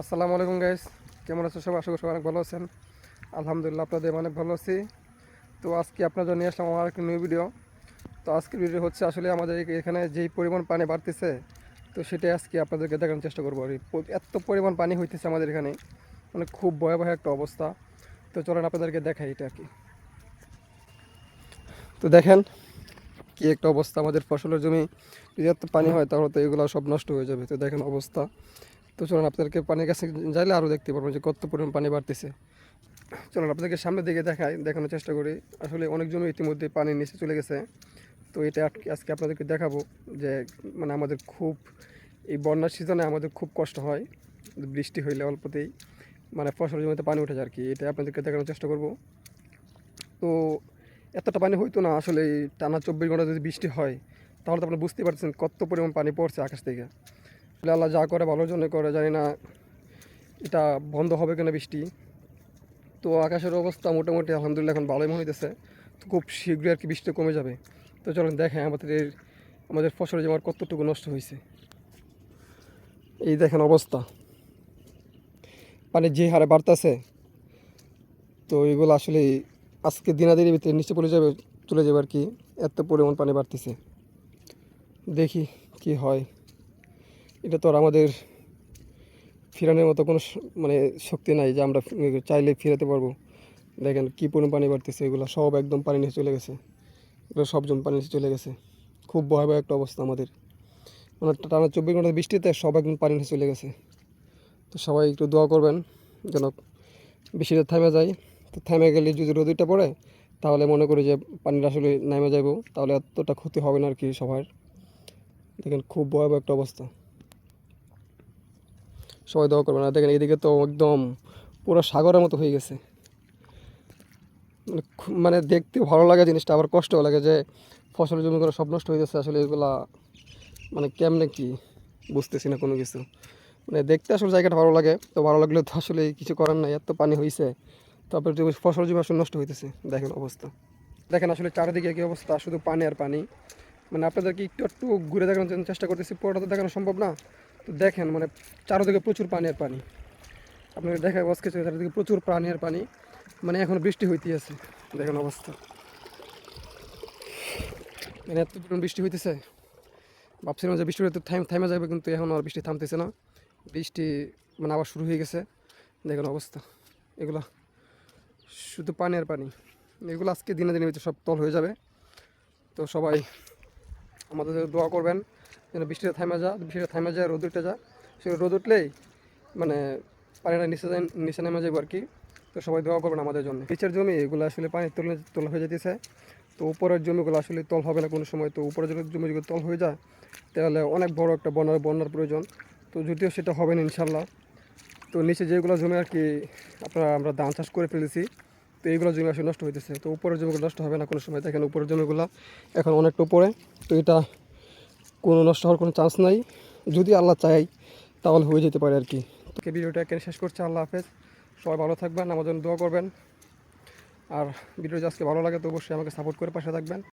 আসসালামু আলাইকুম গাইস কেমন আছো সব আশা করি অনেক ভালো আছেন। আলহামদুলিল্লাহ, আপনাদের অনেক ভালো আছি। তো আজকে আপনাদের নিয়ে আসলাম আমার একটা নিউ ভিডিও তো আজকের ভিডিও হচ্ছে আসলে আমাদের এখানে যেই পরিমাণ পানি বাড়তেছে, তো সেটাই আজকে আপনাদেরকে দেখানোর চেষ্টা করব আর। এত পরিমাণ পানি হইতেছে আমাদের এখানে। মানে খুব ভয়াবহ একটা অবস্থা। তো চলেন আপনাদেরকে দেখাই এটা কি। তো দেখেন কি একটা অবস্থা। আমাদের ফসলের জমি যদি এত পানি হয়, তাহলে তো এগুলো সব নষ্ট হয়ে যাবে। তো দেখেন অবস্থা। তো চলুন আপনাদেরকে পানির কাছে যাইলে আরও দেখতে পারবেন যে কত পরিমাণ পানি বাড়তেছে। চলুন আপনাদেরকে সামনের দিকে দেখাই, দেখানোর চেষ্টা করি। আসলে অনেক জমি ইতিমধ্যে পানির নিচে চলে গেছে। তো এটা আজকে- আপনাদেরকে দেখাবো যে মানে আমাদের খুব, এই বন্যার সিজনে আমাদের খুব কষ্ট হয়। বৃষ্টি হইলে অল্পতেই মানে ফসল জমিতে পানি উঠে যায় আর কি। এটা আপনাদেরকে দেখানোর চেষ্টা করব। তো এতটা পানি হইতো না, আসলে টানা চব্বিশ ঘণ্টা যদি বৃষ্টি হয়, তাহলে তো আপনি বুঝতে পারছেন কত পরিমাণ পানি পড়ছে আকাশ থেকে। আল্লাহ যা করে ভালোর জন্য করে, জানি না এটা বন্ধ হবে কিনা বৃষ্টি। তো আকাশের অবস্থা মোটামুটি আলহামদুলিল্লাহ এখন ভালোই মনে হইতেছে। তো খুব শীঘ্রই আর কি বৃষ্টি কমে যাবে। তো চলুন দেখেন আমাদের আমাদের ফসল জমার কতটুকু নষ্ট হয়েছে এই দেখেন অবস্থা। পানি যে হারে বাড়তেছে, তো এগুলো আসলে আজকে দিনাদিনের ভিতরে নিচে পড়ে যাবে, চলে যাবে আর কি। এত পরিমাণ পানি বাড়তেছে। দেখি কি হয়। এটা তো আর আমাদের ফিরানোর মতো কোনো মানে শক্তি নাই যে আমরা চাইলে ফিরাতে পারব। দেখেন কী পরিমাণ পানি বাড়তেছে, এগুলো সব একদম পানি নিচে চলে গেছে। এগুলো সব জন পানি নিচে চলে গেছে। খুব ভয়াবহ একটা অবস্থা আমাদের। মানে টানা চব্বিশ ঘণ্টা বৃষ্টিতে সব একদম পানি নিচে চলে গেছে। তো সবাই একটু দোয়া করবেন যেন বৃষ্টিটা থেমে যায়। তো থেমে গেলে যদি রোদিটা পড়ে, তাহলে মনে করি যে পানিটা আসলে নেমে যাব তাহলে এতটা ক্ষতি হবে না আর কি সবার। দেখেন খুব ভয়াবহ একটা অবস্থা। সবাই দোয়া করবেন। আর দেখেন এইদিকে তো একদম পুরো সাগরের মতো হয়ে গেছে। মানে মানে দেখতে ভালো লাগে জিনিসটা, আবার কষ্টও লাগে যে ফসল জমিগুলো সব নষ্ট হয়ে যাচ্ছে। আসলে এগুলা মানে কেমনে কি বুঝতেছি না কোনো কিছু। মানে দেখতে আসলে জায়গাটা ভালো লাগে, তো ভালো লাগলে তো আসলে কিছু করার নাই। এত পানি হয়েছে তারপরে জমি ফসল জমি আসলে নষ্ট হইতেছে। দেখেন অবস্থা। দেখেন আসলে চারিদিকে কি অবস্থা, শুধু পানি আর পানি। মানে আপনাদেরকে একটু একটু ঘুরে দেখানোর জন্য চেষ্টা করতেছি, পুরোটা তো দেখানো সম্ভব না। তো দেখেন মানে চারোদিকে প্রচুর পানি আর পানি। আপনাদের দেখা আজকে চারিদিকে প্রচুর পানি আর পানি। মানে এখন বৃষ্টি হইতে আছে দেখেন অবস্থা। মানে এত পরিমাণ বৃষ্টি হইতেছে। ভাবছিলাম যে বৃষ্টি হয়তো থাম থামে যাবে, কিন্তু এখন আর বৃষ্টি থামতেছে না। বৃষ্টি মানে আবার শুরু হয়ে গেছে। দেখেন অবস্থা। এগুলা শুধু পানি পানি। এগুলো আজকে দিনে দিনে সব তল হয়ে যাবে। তো সবাই আমাদের দোয়া করবেন। যেন বৃষ্টিটা থামে যা, বৃষ্টিটা থামে যায়, রোদ উঠে যা। সে রোদ উঠলেই মানে পানিটা নিচে যায়, নিচে নেমে যাবে আর কি। তো সবাই দোয়া করবেন আমাদের জন্য। নিচের জমি, এগুলো আসলে পানি তোলে, তোলা হয়ে যেতেছে। তো উপরের জমিগুলো আসলে তল হবে না কোনো সময়। তো উপরের জমি যদি তল হয়ে যায়, তাহলে অনেক বড় একটা বন্যার বন্যার প্রয়োজন। তো যদিও সেটা হবে না ইনশাল্লাহ তো নিচে যেগুলো জমি আর কি, আপনারা আমরা ধান চাষ করে ফেলেছি। তো এইগুলো জমি আসলে নষ্ট হইতেছে। তো উপরের জমিগুলো নষ্ট হবে না কোনো সময়। দেখেন উপরের জমিগুলো এখন অনেকটা উপরে। তো এটা কোনো নষ্ট হওয়ার কোনো চান্স নাই। যদি আল্লাহ চাই তাহলে হয়ে যেতে পারে আর কি তো এই ভিডিওটা এখানে শেষ করছে, আল্লাহ হাফেজ। সবাই ভালো থাকবেন, আমার জন্য দোয়া করবেন। আর ভিডিও আজকে ভালো লাগে তো অবশ্যই আমাকে সাপোর্ট করে পাশে থাকবেন।